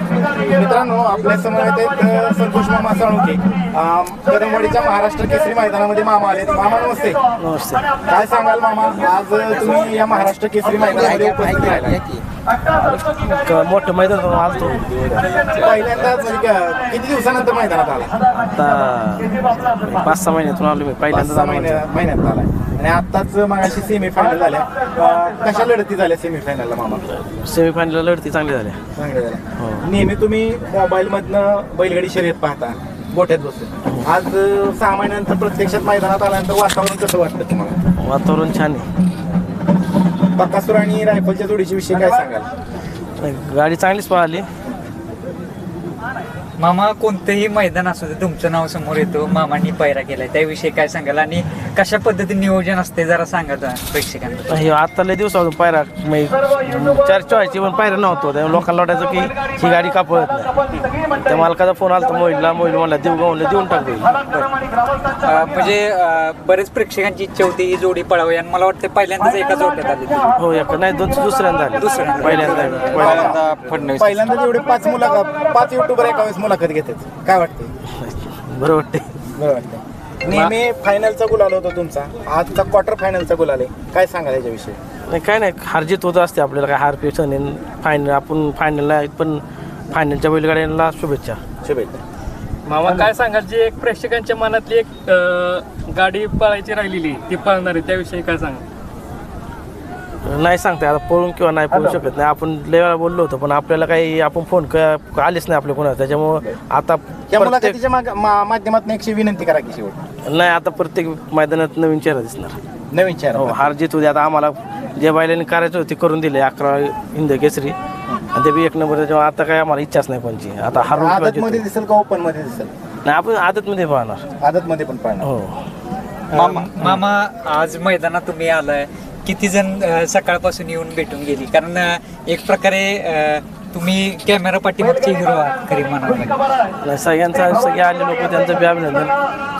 मित्रांनो आपल्यासमोर आहेत संतोष मामा साळुंके कदमवाडीच्या महाराष्ट्र केसरी मैदानामध्ये मामा आले मामा नमस्ते. नमस्ते. काय सांगाल मामा? आज तुम्ही या महाराष्ट्र केसरी मैदानामध्ये उपस्थित राहिला मोठं मैदान आलतो पहिल्यांदाच किती दिवसानंतर मैदानात आला? आता पाच सहा महिन्यातून आलो पहिल्यांदा महिन्यात आला आणि आत्ताच मागाशी सेमीफायनल झाल्या. अ, कशा लढती झाल्या सेमीफायनलला मामा? सेमीफायनल लढती चांगली झाल्या. चांगल्या झाल्या. नेहमी तुम्ही मोबाईल मधनं बैलगाडी शर्यत पाहता गोठ्यात बसून. आज अ, सहा महिन्यानंतर प्रत्यक्षात मैदानात आल्यानंतर वातावरण कसं वाटतं तुम्हाला? वातावरण छान आहे. बकासूर आणि रायफलच्या जोडीच्या विषयी काय सांगाल? गाडी चांगलीच पळाली. मामा कोणतंही मैदान असू दे तुमचं नाव समोर येतो मामांनी पैरा केलाय त्याविषयी काय सांगाल? आणि कशा पद्धतीने नियोजन असते जरा सांगा जरा प्रेक्षकांना. हे आता लय दिवसातून पायरा म्हणजे चार व्हायची पण पायरा नव्हतो त्यामुळे लोकांना वाटायचं की ही गाडी का पळत नाही. त्या मालकाचा फोन आला तर मोहिलला मोहिल म्हणला देऊ का म्हणलं देऊन टाकू अं, म्हणजे अं, बरेच प्रेक्षकांची इच्छा होती ही जोडी पळावी आणि मला वाटतं पहिल्यांदाच एका जोड्यात आली ती. हो एक नाही दोन दुसऱ्यांदा आले. दुसऱ्यांदा. पहिल्यांदा पहिल्यांदा. फडणवीस पहिल्यांदा जेवढे पाच मुलाखत पाच युट्यूबर एका वेळेस मुलाखत घेतात. काय वाटते बरं वाटते बरं वाटतं नेहमी फायनलचा गुलाल होता तुमचा. आजचा क्वार्टर फायनलचा गुलाल आहे. काय सांगाल याच्याविषयी? नाही काय नाही. हारजीत होत असते आपल्याला काय. हारपेक्षा नाही फायनल आपण फायनलला पण फायनलच्या बैलगाड्यांना शुभेच्छा. शुभेच्छा. मामा काय सांगाल? जी एक प्रेक्षकांच्या मनातली एक अं, गाडी पळायची राहिलेली ती पळणार आहे. त्याविषयी काय सांगा नाही सांगता आता पळून किंवा नाही पळू शकत नाही. आपण लय वेळा बोललो होतो पण आपल्याला काही आपण फोन क- आलेच नाही आपल्या कोणाला. त्याच्यामुळं आता या प्रत्येक मुलाखतीच्या माग- मा- माध्यमातून एकशे विनंती करा की शेवट. नाही आता प्रत्येक मैदानात नवीन चेहरा दिसणार. नवीन चार हो हार जीत होती आता आम्हाला जे बैलांनी करायचं होते करून दिले अकरा हिंद केसरी. आणि ते बी एक नंबर त्याच्यामुळे आता काय आम्हाला इच्छाच नाही कोणची. आता हारून किंवा आदत मध्ये जितून. दिसेल का ओपनमध्ये दिसेल? नाही आपण आदतमध्ये पाहणार. आदत मध्ये पण पाहणार. हो. मामा मामा आज मैदानात तुम्ही आलाय. किती जण अं, सकाळपासून येऊन भेटून गेली. कारण अं, एक प्रकारे अं, तुम्ही कॅमेरा पाठीमागचे हिरो आहात खरी म्हणाल नाही सगळ्यांचा सगळे आले लोक त्यांचं बी अभिनंदन.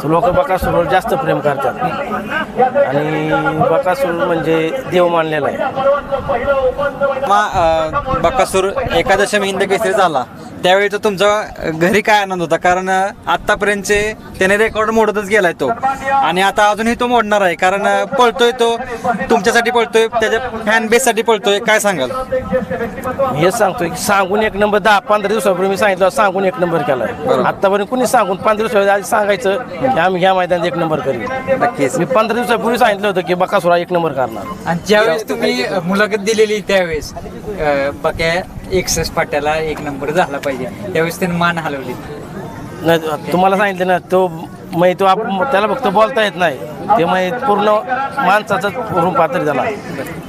लोक बकासूरवर जास्त प्रेम करतात. आणि बकासूर म्हणजे देव मानलेला आहे. बकासूर एकादशमी हिंद केसरी झाला. त्यावेळी तो तुमचा घरी काय आनंद होता? कारण आतापर्यंतचे त्याने रेकॉर्ड मोडतच गेलाय तो. आणि आता अजूनही तो मोडणार आहे. कारण पळतोय तो. तुमच्यासाठी पळतोय त्याच्या फॅन बेससाठी पळतोय. काय सांगाल? हेच सांगतोय की सांगून एक नंबर दहा पंधरा दिवसापूर्वी मी सांगितलं सांगून एक नंबर केलाय. आतापर्यंत कुणी सांगून पंधरा दिवसा आधी सांगायचं की आम्ही ह्या मैदानात एक नंबर करू नक्कीच. मी पंधरा दिवसापूर्वी सांगितलं होतं की बकासुरा एक नंबर करणार. आणि ज्यावेळेस तुम्ही मुलाखत दिलेली त्यावेळेस बक्या एकसष्ट फाट्याला एक नंबर झाला पाहिजे. त्यावेळेस त्याने मान हलवली. नाही तुम्हाला सांगितलं ना तो म्हणजे तो आप त्याला फक्त बोलता येत नाही. ते मै पूर्ण माणसाचाच रूम पातळी झाला.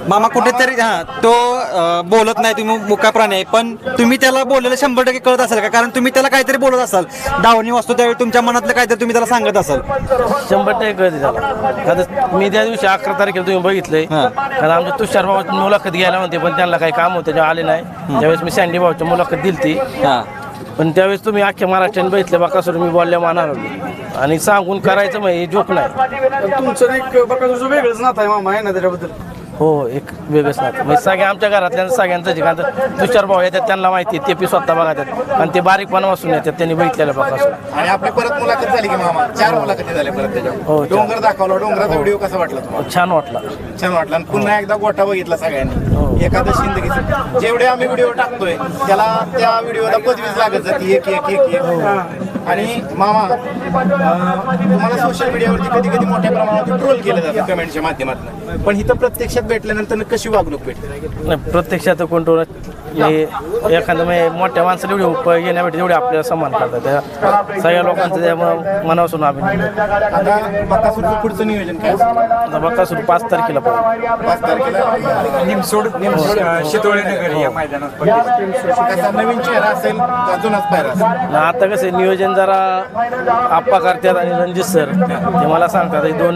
मामा कुठेतरी हा तो अं, बोलत नाही तुम्ही मुका प्राणी आहे पण तुम्ही त्याला बोललेलं शंभर टक्के कळत असाल का? कारण तुम्ही त्याला काहीतरी बोलत असाल. दावणी वाचतो त्यावेळी तुमच्या मनातलं काहीतरी तुम्ही त्याला सांगत असाल. शंभर टक्के कळते आता मी त्या दिवशी अकरा तारखेला तुम्ही बघितलंय. हां. कारण आमच्या तुषार भाऊ मुलाखत घ्यायला होते पण त्यांना काही काम होतं तेव्हा आले नाही. त्यावेळेस मी सँडी भाऊची मुलाखत दिली हा. पण त्यावेळेस तुम्ही अख्ख्या महाराष्ट्राने बघितले बाकासूर मी बोलल्या मानार आणि सांगून करायचं मग हे जोक नाही. तुमचं एक बकासूरचं वेगळंच नातं आहे मामा आहे ना त्याच्याबद्दल? हो एक वेगळंच नातं. म्हणजे सगळ्या आमच्या घरातल्या सगळ्यांचं जे कारण तुषार भाऊ येतात त्यांना माहिती आहे, ते पी स्वतः बघतात आणि ते बारीकपणापासून येतात त्यांनी बघितलेलं बाकासूर आणि आपली परत मुलाखत झाली की मामा? चार मुलाखती झाल्या परत हो, त्याच्यावर चार. डोंगर दाखवला डोंगराचा व्हिडिओ कसा वाटला तुम्हाला? छान वाटला. छान वाटला. आणि पुन्हा एकदा गोठा बघितला हो. एखादं शिंदगीचं जेवढे आम्ही व्हिडिओ टाकतोय त्याला त्या व्हिडिओला पदवीच लागत जाते. एक एक एक एक. आणि मामा तुम्हाला सोशल मीडियावरती कधी कधी मोठ्या प्रमाणात ट्रोल केलं जातं कमेंटच्या माध्यमातून. पण इथं प्रत्यक्षात भेटल्यानंतर कशी वागणूक भेटते? नाही प्रत्यक्षात हे एखादं म्हणजे मोठ्या माणसाला एवढी उप येण्यासाठी एवढे आपल्याला सन्मान करतात. त्या सगळ्या लोकांचं त्यामुळं मनापासून अभिनंदन. पुढचं नियोजन काय बकासूर पाच तारखेला पाच तारखेला? निमसोड. नगर या मैदानात पडली. कसा नवीन चेहरा असेल का जुनाच पायरा असेल. आणि आता कसं आहे, नियोजन जरा आप्पा करतात आणि रणजित सर. ते मला सांगतात हे दोन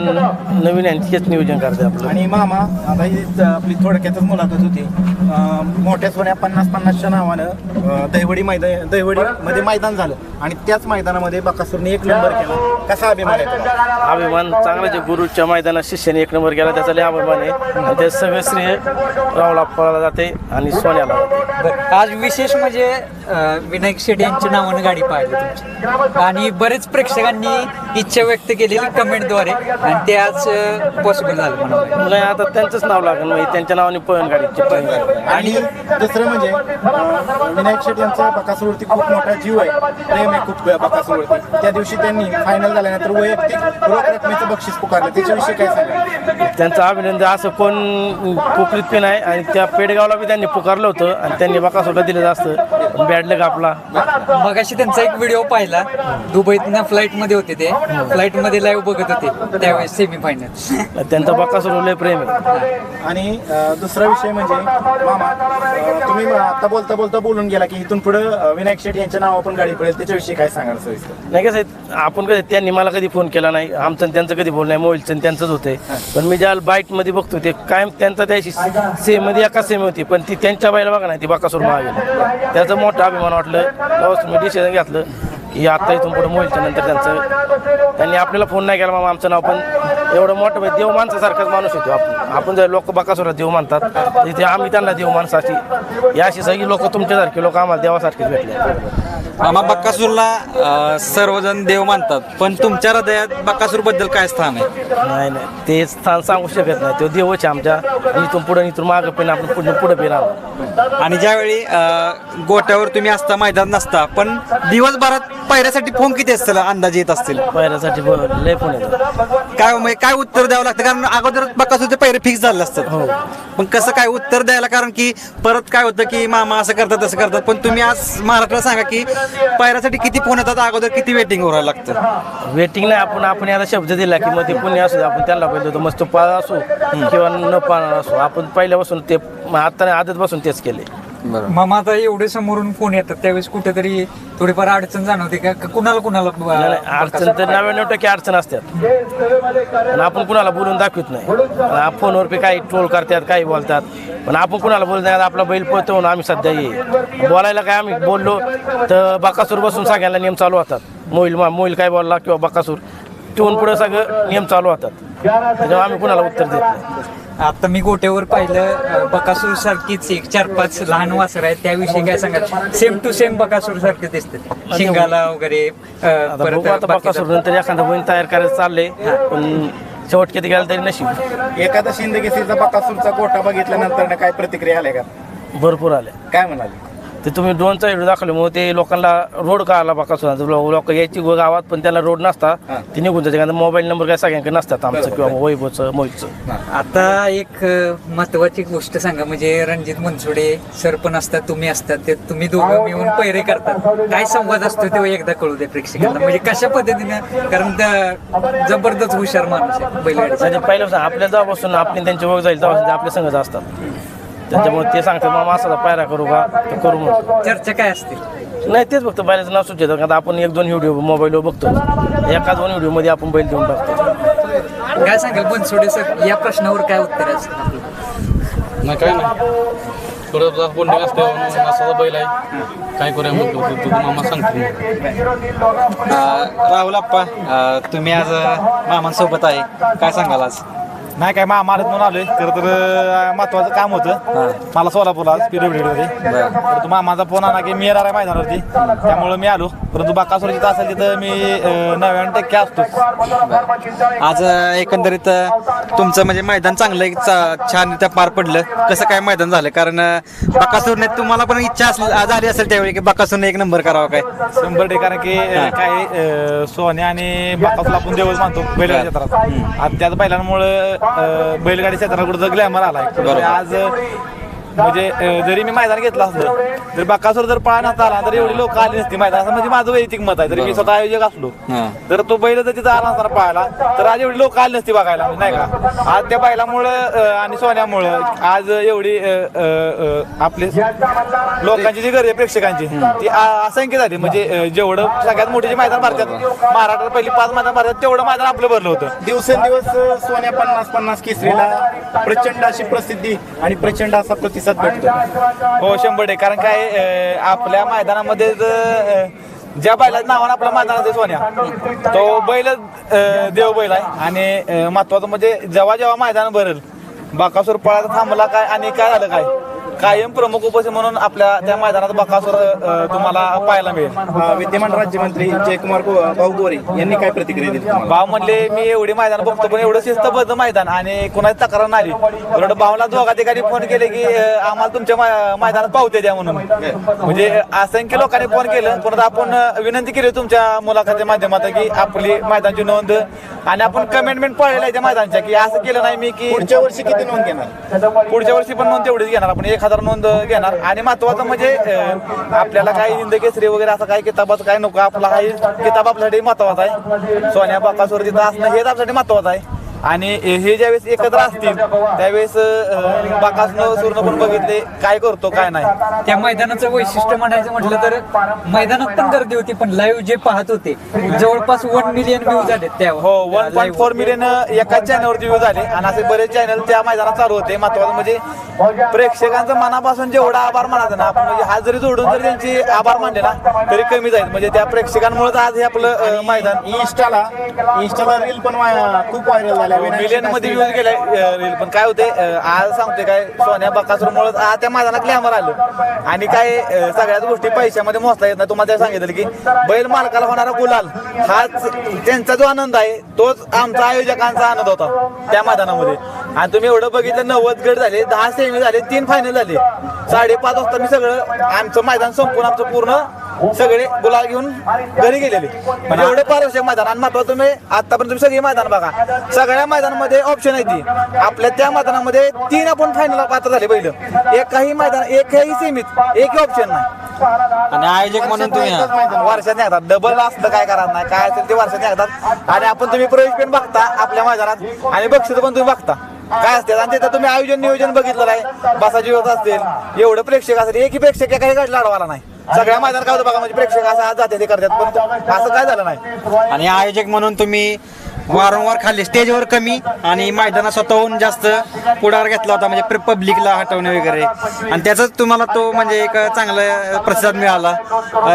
नवीन आहेत हेच नियोजन करतात आपलं. आणि मामा आता ही ज- आपली थोडक्यातच मुलाखत होती. अं, मोठ्या सोन्या पन्नास पन्नासच्या नावानं अं, दहिवडी मैदान दहिवडी मध्ये मैदान झालं. आणि त्याच मैदानामध्ये बकासूरने एक नंबर केला. कसा अभिमान आहे तुला? अभिमान चांगला जे गुरुच्या मैदानात शिष्याने एक नंबर केला. त्याचा लय अभिमान आहे. आणि ते सगळं श्रेय रावला पळाला जाते आणि सोन्याला जाते बरं, आज विशेष म्हणजे अं, विनायक शेट यांच्या नावानं गाडी पाहिली तुमची. आणि बरेच प्रेक्षकांनी इच्छा व्यक्त केलेली कमेंटद्वारे आणि ते आज पॉसिबल झालं म्हणून. आता त्यांचंच नाव लागेल म्हणजे त्यांच्या नावाने पळण गाडी. आणि दुसरं म्हणजे अं, विनायक शेट यांचा बकासूरवरती खूप मोठा जीव आहे. प्रेम आहे खूप बकासूरवरती. त्या दिवशी त्यांनी फायनल झाल्यानंतर वैयक्तिक रोख रकमेचं बक्षीस पुकारलं. त्याच्याविषयी काय सांगा त्यांचं अभिनंदन असं कोण पोकरीत पण आहे आणि त्या पेडगावला बी त्यांनी पुकारलं होतं आणि त्यांनी बकासूरला दिलं जास्त. बॅडलक आपला मगाशी त्यांचा एक व्हिडिओ पाहिला. दुबईतनं फ्लाईटमध्ये होते ते. फ्लाईटमध्ये लाईव्ह बघत होते. त्यावेळेस सेमीफायनल त्यांचा बकासूर लय प्रेम आहे. आणि अं, दुसरा विषय म्हणजे मामा अं, तुम्ही आता बोलता बोलता बोलून गेला की इथून पुढे विनायक शेट यांच्या नाव पण गाडी पडेल त्याच्याविषयी काय सांगाल सविस्तर? नाही कसं आहे, आपण कसं त्यांनी मला कधी फोन केला नाही आमचं आणि त्यांचं कधी बोल नाही मोबाईलचं आणि त्यांचंच होते. पण मी ज्या बाईटमध्ये बघतो ते कायम त्यांचा त्याशी सेममध्ये एका सेम होती पण ती त्यांच्या बाईला बघा नाही ती बाकासूर महागेल त्याचा मोठा अभिमान वाटलं. तेव्हाच मी डिसिजन घेतलं. की आता इथून पुढे मोहिलच्या नंतर त्यांचं त्यांनी आपल्याला फोन नाही केला मामा आमचं नाव पण एवढं मोठं म्हणजे देव माणसासारखाच माणूस होतो आपण आपण जर लोक बकासुरात देव मानतात तिथे इथे आम्ही त्यांना देव माणसाची या अशी सगळी लोक तुमच्यासारखे लोक आम्हाला देवासारखेच भेटले. मामा बक्कासूरला सर्वजण देव मानतात. पण तुमच्या हृदयात बक्कासूरबद्दल काय स्थान आहे? नाही नाही. ते स्थान सांगू शकत नाही. तो देवच आहे आमच्या. इथून पुढे इथून मागं पण आपण पुढे पुढे पण राहू. आणि ज्यावेळी अं, गोट्यावर तुम्ही असता मैदान नसता पण दिवसभरात पायऱ्यासाठी फोन किती असतील? अंदाजे येत असतील? पायऱ्यासाठी ब- लय फोन येतात. काय म्हणजे काय उत्तर द्यावं लागतं? कारण अगोदर बकासूरचे पैरे फिक्स झाले असतात. पण कसं काय उत्तर द्यायला? कारण की परत काय होतं की मामा असं करतात तसं करतात. पण तुम्ही आज महाराष्ट्राला सांगा की पायऱ्यासाठी किती फोन येतात? अगोदर किती वेटिंग व्हायला लागतं? वेटिंग नाही आपण आपण याला शब्द दिला की मग ते पुण्य असू दे. आपण त्यांना पाहिजे होतं मस्त पाळ असो किंवा न पाळणार असो. आपण पहिल्यापासून ते आता आदत बसून तेच केले. मग आता एवढे समोरून फोन येतात? त्यावेळेस कुठेतरी थोडीफार अडचण जाणवते का? का कुणाला कुणाला नाही, नाही, अडचण तर नव्याण्णव टक्के अडचण असतात. पण आपण कुणाला बोलून दाखवत नाही. आणि फोनवर बी काही ट्रोल करतात काही बोलतात. पण आपण कुणाला बोलत नाही आपला बैल पळतो म्हणून आम्ही सध्या ये. बोलायला काय आम्ही बोललो तर बकासूर बसून सगळ्यांना नियम चालू होतात. मोईल मोईल काय बोलला किंवा बकासूर तिथून पुढे सगळं नियम चालू होतात. त्याच्यामुळे आम्ही कुणाला उत्तर देत नाही. आता मी गोट्यावर पाहिलं बकासूर सारखीच एक चार पाच लहान वासर आहेत त्याविषयी काय सांगाल? सेम टू सेम बकासूर सारखे दिसते शिंगाला वगैरे बाकीचं- बकासूर नंतर एखादा बैल तयार करायचं चाललंय पण शेवट किती गेला तरी नशीब. एखादा शिंदकेसरीचा बकासूरचा कोटा बघितल्यानंतर काय प्रतिक्रिया आल्या का? भरपूर आले काय म्हणाले? ते तुम्ही ड्रोनचा व्हिडिओ दाखवल्यामुळे ते लोकांना रोड का आला बघा लोक यायची गावात पण त्याला रोड नसता. ते निघून जाते कारण मोबाईल नंबर काय सगळ्यांकडे नसतात आमचं किंवा वैभवचं मोहितचं. आता एक महत्वाची गोष्ट सांगा म्हणजे रणजित मनसुडे सर पण असतात तुम्ही असतात ते तुम्ही दोघं मिळून पैरे करतात. काय संवाद असतो तेव्हा एकदा कळू दे प्रेक्षकांना. म्हणजे कशा पद्धतीने? कारण त्या जबरदस्त हुशार माणूस आहे म्हणजे पहिल्यापासून आपल्या जेव्हापासून आपली त्यांची ओळख जाईल तेव्हापासून ते आपल्या संगत असतात. त्याच्यामुळे ते सांगतात मामा असा पायरा करू का? तर करू म्हणतो चर्चा काय असते? नाही तेच बघतो बैलाचं नाव सुचेतं आता आपण एक दोन व्हिडिओ मोबाईलवर बघतो. एका दोन व्हिडिओमध्ये आपण बैल देऊन टाकतो. काय सांगाल बनसोडे सर या प्रश्नावर काय उत्तर असेल? नाही काय नाही. थोडं बोलणे असते असा बैल आहे. काय करूया म्हणतो तू मामा सांगतो. अं, राहुल आप्पा अं, तुम्ही आज अं, मामांसोबत आहे. काय सांगाल आज? नाही काय महामारत म्हणून आलोय. खरं तर अं, महत्वाचं काम होतं. मला सोलापूरला पीडब्ल्यू मध्ये परंतु मामाचा फोन आला की मी येणार आहे मैदानावरती. त्यामुळे मी आलो. परंतु बाकासोर जिथं असेल तिथं मी नव्याण्णव टक्के असतोच. आज एकंदरीत तुमचं म्हणजे मैदान चांगलं छान रित्या पार पडलं. कसं काय मैदान झालं? कारण बकासूरने तुम्हाला पण इच्छा असली- झाली असेल त्यावेळी की बकासूरने एक नंबर करावा काय? शंभर टक्के कारण की काय अं, सोन्या आणि बाकासूरला आपण देवच मानतो बैलगाडी क्षेत्रात. आणि त्याच बैलांमुळे बैलगाडी क्षेत्रात कुठं ग्लॅमर आलाय. आज म्हणजे जरी मी मैदान घेतलं असलं तरी बाकासूर जर पळा नसता आला तर एवढी लोक आली नसती मैदान म्हणजे माझं वैयक्तिक मत आहे. जरी मी स्वतः आयोजक असलो हां. तर तो बैल जर तिथं आला नसताना पळायला तर आज एवढी लोक आली नसती बघायला नाही का? आज त्या बैलामुळं आणि सोन्यामुळं आज एवढी आपली लोकांची जी गर्दी आहे प्रेक्षकांची ती असंख्य झाली. म्हणजे जेवढं सगळ्यात मोठी जी मैदान भरतात महाराष्ट्रात पहिली पाच मैदान भरतात तेवढं मैदान आपलं भरलं होतं. दिवसेंदिवस सोन्या पन्नास पन्नास केसरीला प्रचंड अशी प्रसिद्धी आणि प्रचंड असा प्रतिसाद भेटतो. हो शंभर टक्के. कारण काय आपल्या मैदानामध्ये ज्या बैलाचं नावानं आपल्या मैदानात सोन्या. तो बैल देव बैल आहे. आणि महत्वाचं म्हणजे जेव्हा जेव्हा मैदान भरेल बाकासूर पळायचा थांबला काय आणि काय झालं काय? कायम प्रमुख उपस्थित म्हणून आपल्या त्या मैदानात बाकासूर अं, तुम्हाला पाहायला मिळेल. अ, विद्यमान राज्यमंत्री जयकुमार गो- भाऊ गोरे यांनी काय प्रतिक्रिया दिली तुम्हाला? भाव म्हणले मी एवढी मैदान बघतो पण एवढं शिस्तबद्ध मैदान आणि कुणाची तक्रार नाही उलट भावला दोघा ठिकाणी फोन केले की अं, आम्हाला तुमच्या मै- मैदानात पावते द्या म्हणून. म्हणजे असंख्य लोकांनी फोन केलं. परत आपण अं, विनंती केली तुमच्या मुलाखतीच्या माध्यमातून की आपली मैदानची नोंद आणि आपण कमेंटमेंट पळलेलं आहे त्या मैदानच्या की असं केलं नाही मी की पुढच्या वर्षी किती नोंद घेणार? पुढच्या वर्षी पण नोंद तेवढीच घेणार आपण. एक हजार नोंद घेणार. आणि महत्वाचं म्हणजे अं, आपल्याला काही हिंद केसरी वगैरे असं काही किताबाचं काय नको. आपला काही किताब आपल्यासाठी महत्त्वाचा आहे. सोन्या बाकासवर तिथं असणं हेच आपल्यासाठी महत्वाचं आहे. आणि हे ज्यावेळेस एकत्र असतील त्यावेळेस बाकासनं सूर्ण पण बघितले काय करतो काय नाही. त्या मैदानाचं वैशिष्ट्य म्हणायचं म्हटलं तर मैदानात पण गर्दी होती पण लाईव्ह जे पाहत होते जवळपास वन मिलियन व्ह्यू झाले त्या हो वन पॉईंट फोर मिलियन एकाच चॅनलवरती व्ह्यू झाले आणि असे बरेच चॅनल त्या मैदानात चालू होते. महत्वाचं म्हणजे प्रेक्षकांचं मनापासून जेवढा आभार मानायचं ना आपण म्हणजे हात जरी जोडून जरी त्यांचे आभार मानले ना तरी कमी जाईल. म्हणजे त्या प्रेक्षकांमुळेच आज हे आपलं मैदान. इंस्टाला इंस्टाला रील पण खूप व्हायरल झाल्या मिलियनमध्ये व्ह्यूज गेले रील. पण काय होते आज सांगते काय सोन्या बकासूर मुळे आज त्या मैदानात ग्लॅमर आलं. आणि काय सगळ्याच गोष्टी पैशामध्ये मोजता येत नाही. तुम्हाला सांगितलं की बैल मालकाला होणारा गुलाल हाच त्यांचा जो आनंद आहे तोच आमचा आयोजकांचा आनंद होता त्या मैदानामध्ये. आणि तुम्ही एवढं बघितलं नव्वद गट झाले दहा सेमी झाले तीन फायनल झाले. साडेपाच वाजता मी सगळं आमचं मैदान संपून आमचं पूर्ण सगळे गुलाल घेऊन घरी गेलेले. पण एवढं पारदर्शक मैदान आणि महत्वाचं तुम्ही आतापर्यंत तुम्ही सगळी मैदान बघा. सगळ्या मैदानामध्ये ऑप्शन आहे ती. आपल्या त्या मैदानामध्ये तीन आपण फायनल पात्र झाले पहिलं एकही मैदान एकही सीमित एकही ऑप्शन नाही. आणि आयोजक म्हणून तुम्ही. वर्षात एकदा डबल असलं काय करणार नाही. काय असेल ते वर्षात एकदा. आणि आपण तुम्ही प्रवेश पण बघता आपल्या मैदानात. आणि बक्षीस पण तुम्ही बघता. काय असते? आणि तिथं तुम्ही आयोजन नियोजन बघितलं आहे. बसाची व्यवस्था असतील एवढं प्रेक्षक असेल. एकही प्रेक्षक काही गाडी लाडवाला नाही. सगळ्या मैदान काय होतं बघा म्हणजे प्रेक्षक असं आज जाते ते करतात पण असं काय झालं नाही. आणि आयोजक म्हणून तुम्ही वारंवार खाल्ले. स्टेजवर कमी आणि मैदानात स्वतःहून जास्त पुढार घेतला होता. म्हणजे पब्लिकला हटवणे वगैरे. आणि त्याचाच तुम्हाला तो म्हणजे एक चांगला प्रतिसाद मिळाला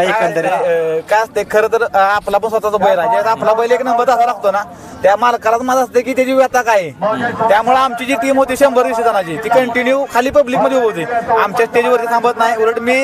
एकंदरीत. काय असते खरं तर आपला पण स्वतःचा बैल आहे. आपला बैल एक नंबर असा लागतो ना त्या मालकालाच माझं असते की त्याची व्यथा काय आहे. त्यामुळे आमची जी टीम होती शंभर वीस जणांची ती कंटिन्यू खाली पब्लिकमध्ये होती. आमच्या स्टेजवरती थांबत नाही. उलट मी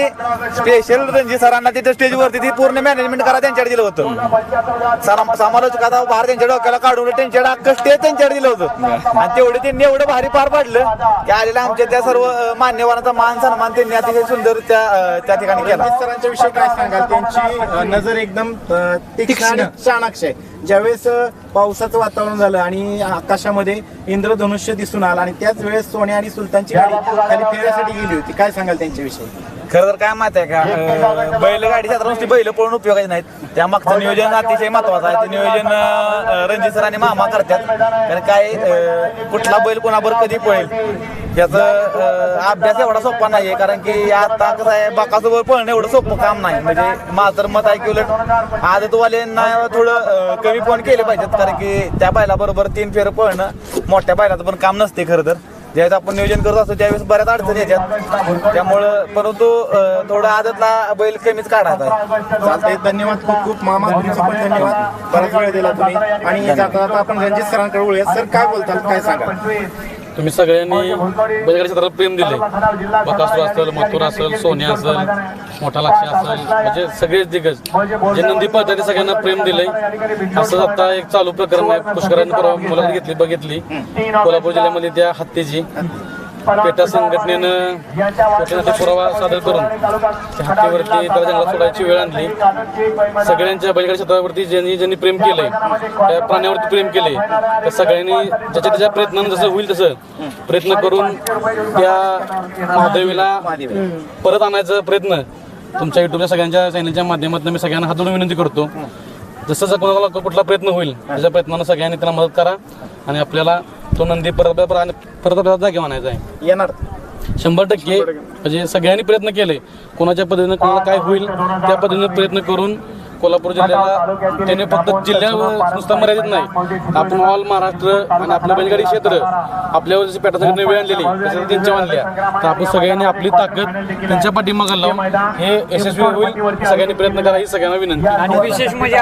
स्पेशल रणजित सरांना तिथे स्टेजवरती ती पूर्ण मॅनेजमेंट करा त्यांच्याकडे दिलं होतं. सरा- समालोचकाचा भार त्यांच्या डोक्याला काढून त्यांच्याकडे अख्खं स्टेज त्यांच्याकडे दिलं होतं. आणि तेवढे त्यांनी एवढं भारी पार पाडलं की आलेल्या आमच्या त्या सर्व मान्यवरांचा मान सन्मान त्यांनी अतिशय सुंदर त्या त्या ठिकाणी केला. सरांच्या विषयी काय सांगाल? त्यांची नजर एकदम तीक्ष्ण चाणाक्ष आहे. ज्यावेळेस पावसाचं वातावरण झालं आणि आकाशामध्ये इंद्रधनुष्य दिसून आलं आणि त्याच वेळेस सोन्या आणि सुलतानची गाडी खाली फिरण्यासाठी गेली होती काय सांगाल त्यांच्याविषयी? खरं तर काय माहिती आहे का बैलगाडी क्षेत्रात नुसती बैल पळून उपयोगाची नाहीत. त्या मागचं नियोजन अतिशय महत्वाचं आहे. ते नियोजन रणजित सर आणि मामा करतात. कारण काय कुठला बैल कोणाबर कधी पळेल याचा अभ्यास एवढा सोपा नाहीये. कारण की आता कसं आहे बाकासोबत पळणं एवढं सोपं काम नाही. म्हणजे माझं तर मत आहे की उलट आदतवाल्यांना थोडं कमी फोन केले पाहिजेत. कारण की त्या बैलाबरोबर तीन फेर पळणं मोठ्या बैलाचं पण काम नसते खरं तर. ज्यावेळेस आपण नियोजन करत असतो त्यावेळेस बऱ्याच अडचणी येतात. त्यामुळं परंतु थोडं थोडा आदतला बैल कमीच काढायचा आहे. चालतंय. धन्यवाद. खूप खूप मामा तुमचं पण धन्यवाद. बराच वेळ दिला तुम्ही. आणि जाता जाता आपण रणजित सरांकडे वळूया. सर काय बोलताल? काय सांगा तुम्ही सगळ्यांनी बैलगाडी क्षेत्राला प्रेम दिले. बकासूर असेल मथुर असेल सोन्या असेल मोठा लक्ष असेल म्हणजे सगळेच दिग्गज. जे नंदी पळतात सगळ्यांना प्रेम दिले असंच आता एक चालू प्रकरण आहे. पुष्करांनी परवा मुलाखत घेतली बघितली. कोल्हापूर जिल्ह्यामध्ये त्या हत्येची. पेटा संघटनेनं घटनेचा पुरावा सादर करून त्या हत्येवरती त्याला जंगलात सोडायची वेळ आणली. सगळ्यांच्या बैलगाडी क्षेत्रावरती ज्यांनी ज्यांनी प्रेम केलंय त्या प्राण्यावरती प्रेम केले त्या सगळ्यांनी ज्याच्या त्याच्या प्रयत्नानं जसं होईल तसं प्रयत्न करून त्या महादेवीला परत आणायचा प्रयत्न तुमच्या युट्यूबच्या सगळ्यांच्या चॅनलच्या माध्यमातून मी सगळ्यांना हात जोडून विनंती करतो. जसं जर कोणाला कुठला प्रयत्न होईल त्याच्या प्रयत्नानं सगळ्यांनी त्यांना मदत करा आणि आपल्याला तो नंदी परत परत जागे आणायचा आहे. येणार. शंभर टक्के. म्हणजे सगळ्यांनी प्रयत्न केले. कोणाच्या पद्धतीनं कोणाला काय होईल त्या पद्धतीने प्रयत्न करून कोल्हापूर जिल्ह्याला त्याने फक्त जिल्ह्यावर नुसतं मर्यादित नाही. आपण ऑल महाराष्ट्र आणि आपलं बैलगाडी क्षेत्र आपल्यावर जशी पेटा संघटने वेळ आणलेली तसं त्यांच्या आणल्या. तर आपण सगळ्यांनी आपली ताकद त्यांच्या पाठीमागे लावून हे यशस्वी होईल. सगळ्यांनी प्रयत्न करा ही सगळ्यांना विनंती. आणि विशेष म्हणजे